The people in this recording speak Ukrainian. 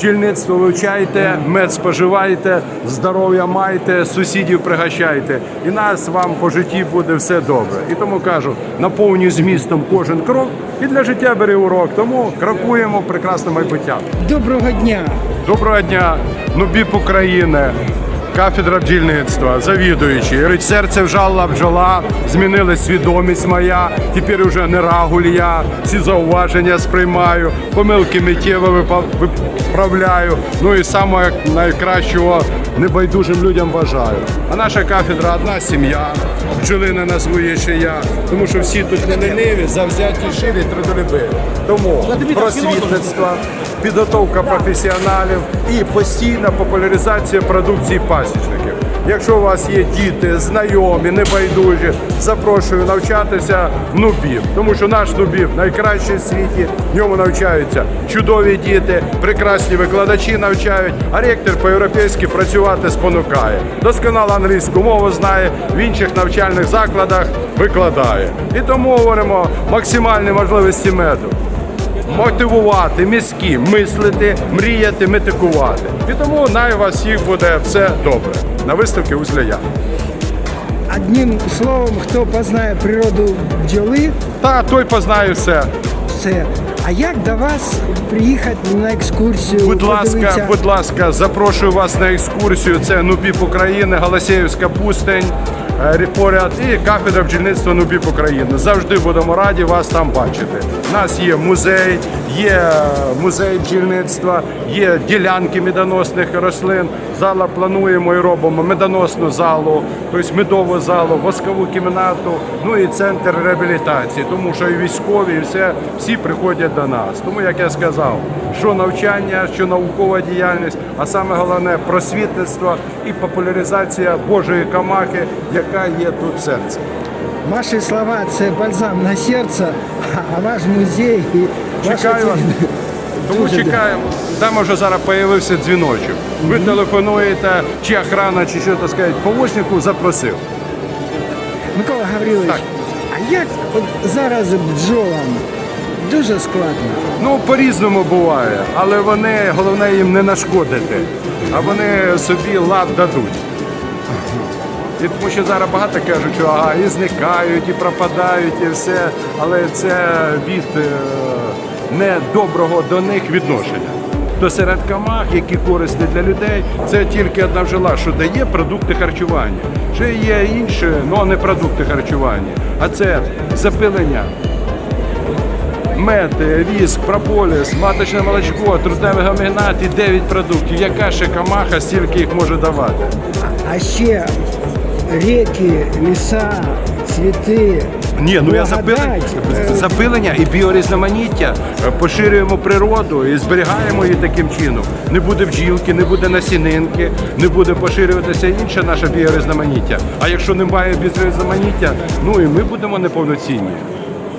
Бджільництво вивчайте, мед споживайте, здоров'я майте, сусідів пригощайте. І нас вам по житті буде все добре. І тому кажу, наповнюй змістом кожен крок і для життя бери урок. Тому крокуємо прекрасне майбуття. Доброго дня! Доброго дня, Нубіп України, кафедра бджільництва, завідуючий. Говорить, серце вжала бджола, змінила свідомість моя. Тепер уже не рагуль я, ці зауваження сприймаю, помилки миттєво виправляю. Ну і саме найкращого небайдужим людям бажаю. А наша кафедра одна сім'я, бджолина на своє ще я. Тому що всі тут не лениві, завзяті, ширі, трудолюбиві. Тому просвітництво, підготовка професіоналів і постійна популяризація продукції пасічників. Якщо у вас є діти, знайомі, небайдужі, запрошую навчатися в нубів, тому що наш нубів найкращий в світі. В ньому навчаються чудові діти, прекрасні викладачі навчають, а ректор по-європейськи працювати спонукає. Досконало англійську мову знає, в інших навчальних закладах викладає. І тому говоримо максимальні можливості меду мотивувати мізки, мислити, мріяти, метикувати. І тому най у вас всіх буде все добре. На виставці Узляя. Одним словом, хто познає природу бджоли, Та той познає все. все. А як до вас приїхати на екскурсію? Будь ласка, подивитися? будь ласка, запрошую вас на екскурсію. Це Нубіп України, Галасєвська пустень, поряд і кафедра бджільництва Нубіп України. Завжди будемо раді вас там бачити. У нас є музей, є музей бджільництва, є ділянки медоносних рослин. Зала плануємо і робимо медоносну залу, тобто медову залу, воскову кімнату, ну і центр реабілітації, тому що і військові, і все, всі приходять до нас. Тому, як я сказав, що навчання, що наукова діяльність, а саме головне просвітництво і популяризація Божої камахи, яка є тут в серці. Ваші слова це бальзам на серце, а ваш музей і ваша Чекаю вас. Тому чекаємо. Там уже зараз з'явився дзвіночок. Ви телефонуєте, чи охрана, чи що так сказати, помощнику запросив. Микола Гаврилович, Так. а як от зараз бджолам дуже складно? Ну, по-різному буває, але вони, головне їм не нашкодити, а вони собі лад дадуть. І тому що зараз багато кажуть, що ага, і зникають, і пропадають, і все, але це від е, недоброго до них відношення. То серед камах, які корисні для людей, це тільки одна бджола, що дає продукти харчування. Ще є інші, але не продукти харчування, а це запилення мед, віск, прополіс, маточне молочко, трутневий гамігнат і 9 продуктів. Яка ще камаха стільки їх може давати? А ще ріки, ліса, цвіти. Ні, ну я запилення, запилення і біорізноманіття е, поширюємо природу і зберігаємо її таким чином. Не буде бджілки, не буде насінинки, не буде поширюватися інше наше біорізноманіття. А якщо немає біорізноманіття, ну і ми будемо неповноцінні.